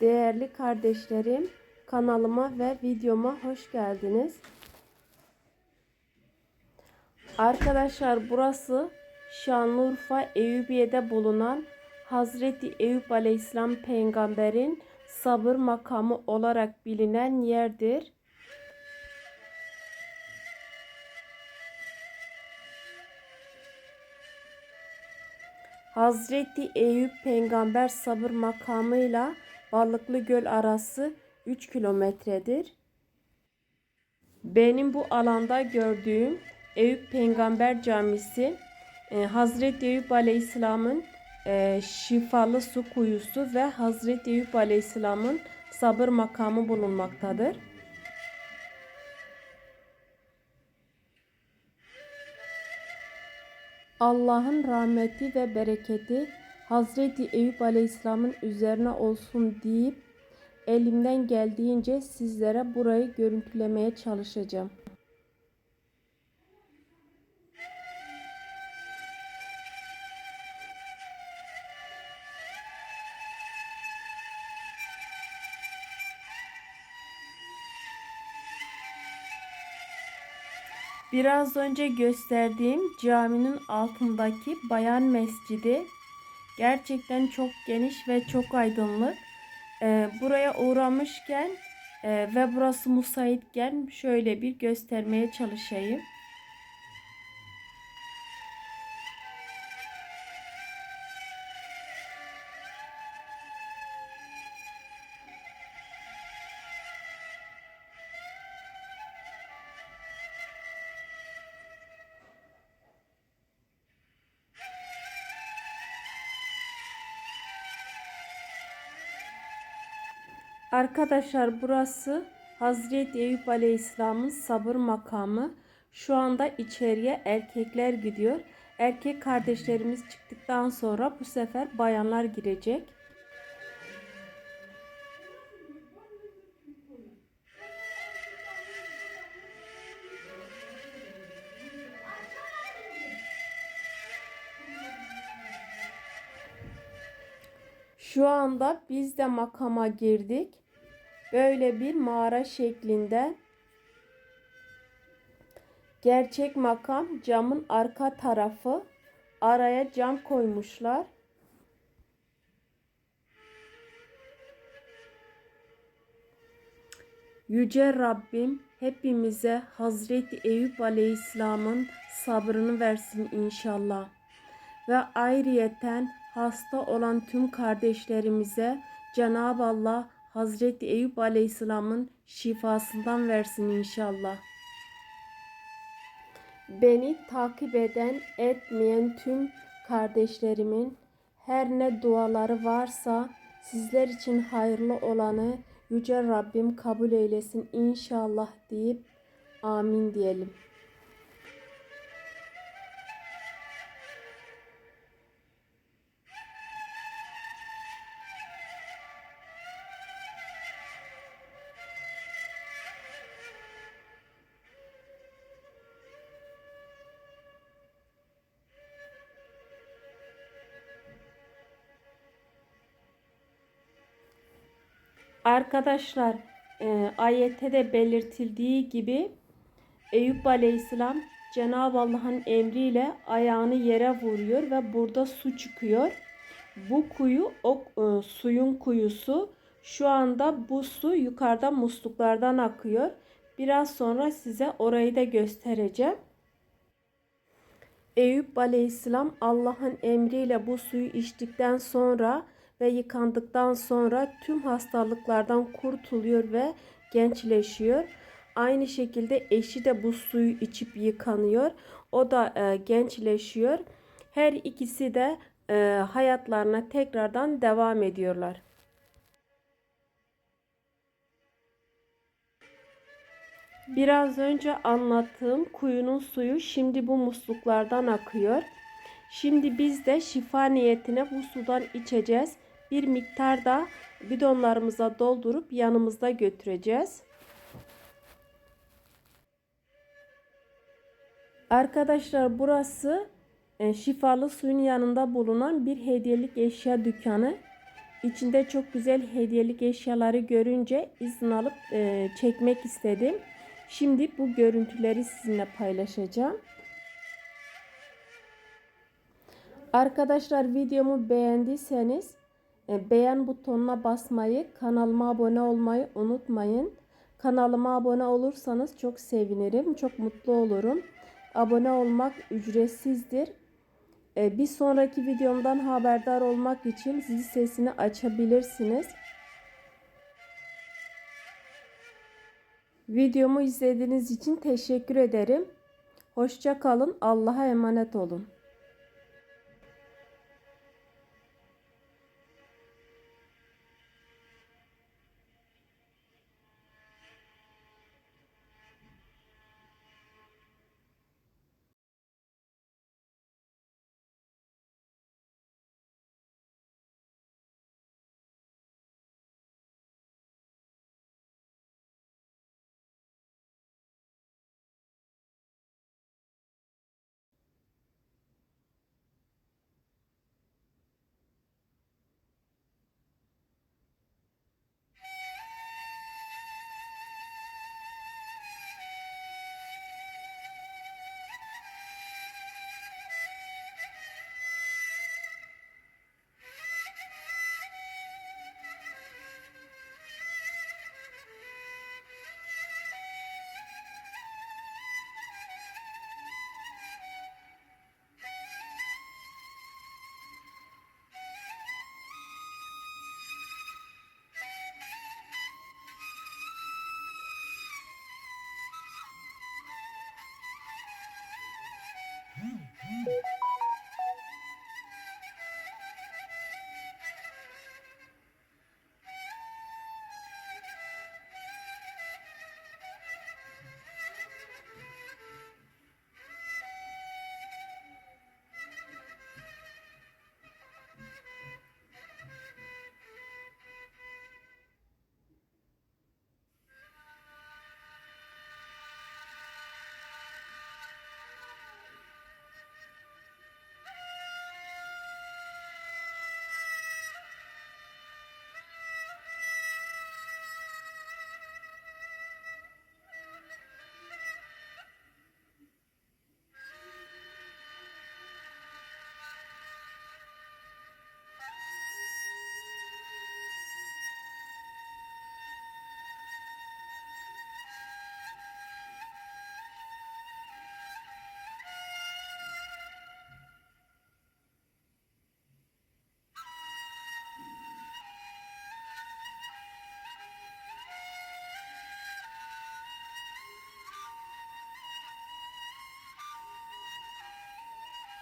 Değerli kardeşlerim, kanalıma ve videoma hoş geldiniz. Arkadaşlar burası Şanlıurfa Eyüpiye'de bulunan Hazreti Eyüp Aleyhisselam peygamberin sabır makamı olarak bilinen yerdir. Hazreti Eyüp peygamber sabır makamıyla Balıklı Göl arası 3 kilometredir. Benim bu alanda gördüğüm Eyüp Peygamber Camisi e, Hazreti Eyüp Aleyhisselam'ın e, şifalı su kuyusu ve Hazreti Eyüp Aleyhisselam'ın sabır makamı bulunmaktadır. Allah'ın rahmeti ve bereketi Hazreti Eyüp Aleyhisselam'ın üzerine olsun deyip elimden geldiğince sizlere burayı görüntülemeye çalışacağım. Biraz önce gösterdiğim caminin altındaki bayan mescidi gerçekten çok geniş ve çok aydınlık. Ee, buraya uğramışken e, ve burası müsaitken şöyle bir göstermeye çalışayım. Arkadaşlar burası Hazreti Eyüp Aleyhisselam'ın sabır makamı. Şu anda içeriye erkekler gidiyor. Erkek kardeşlerimiz çıktıktan sonra bu sefer bayanlar girecek. Şu anda biz de makama girdik. Böyle bir mağara şeklinde. Gerçek makam camın arka tarafı. Araya cam koymuşlar. Yüce Rabbim hepimize Hazreti Eyüp Aleyhisselam'ın sabrını versin inşallah. Ve ayrıyeten hasta olan tüm kardeşlerimize Cenab-ı Allah Hazreti Eyüp Aleyhisselam'ın şifasından versin inşallah. Beni takip eden, etmeyen tüm kardeşlerimin her ne duaları varsa sizler için hayırlı olanı Yüce Rabbim kabul eylesin inşallah deyip amin diyelim. Arkadaşlar e, ayette de belirtildiği gibi Eyüp Aleyhisselam Cenab-ı Allah'ın emriyle ayağını yere vuruyor ve burada su çıkıyor. Bu kuyu o e, suyun kuyusu. Şu anda bu su yukarıda musluklardan akıyor. Biraz sonra size orayı da göstereceğim. Eyüp Aleyhisselam Allah'ın emriyle bu suyu içtikten sonra ve yıkandıktan sonra tüm hastalıklardan kurtuluyor ve gençleşiyor. Aynı şekilde eşi de bu suyu içip yıkanıyor. O da e, gençleşiyor. Her ikisi de e, hayatlarına tekrardan devam ediyorlar. Biraz önce anlattığım kuyunun suyu şimdi bu musluklardan akıyor. Şimdi biz de şifa niyetine bu sudan içeceğiz. Bir miktar da bidonlarımıza doldurup yanımızda götüreceğiz. Arkadaşlar burası e, şifalı suyun yanında bulunan bir hediyelik eşya dükkanı. İçinde çok güzel hediyelik eşyaları görünce izin alıp e, çekmek istedim. Şimdi bu görüntüleri sizinle paylaşacağım. Arkadaşlar videomu beğendiyseniz beğen butonuna basmayı, kanalıma abone olmayı unutmayın. Kanalıma abone olursanız çok sevinirim, çok mutlu olurum. Abone olmak ücretsizdir. E, bir sonraki videomdan haberdar olmak için zil sesini açabilirsiniz. Videomu izlediğiniz için teşekkür ederim. Hoşça kalın. Allah'a emanet olun.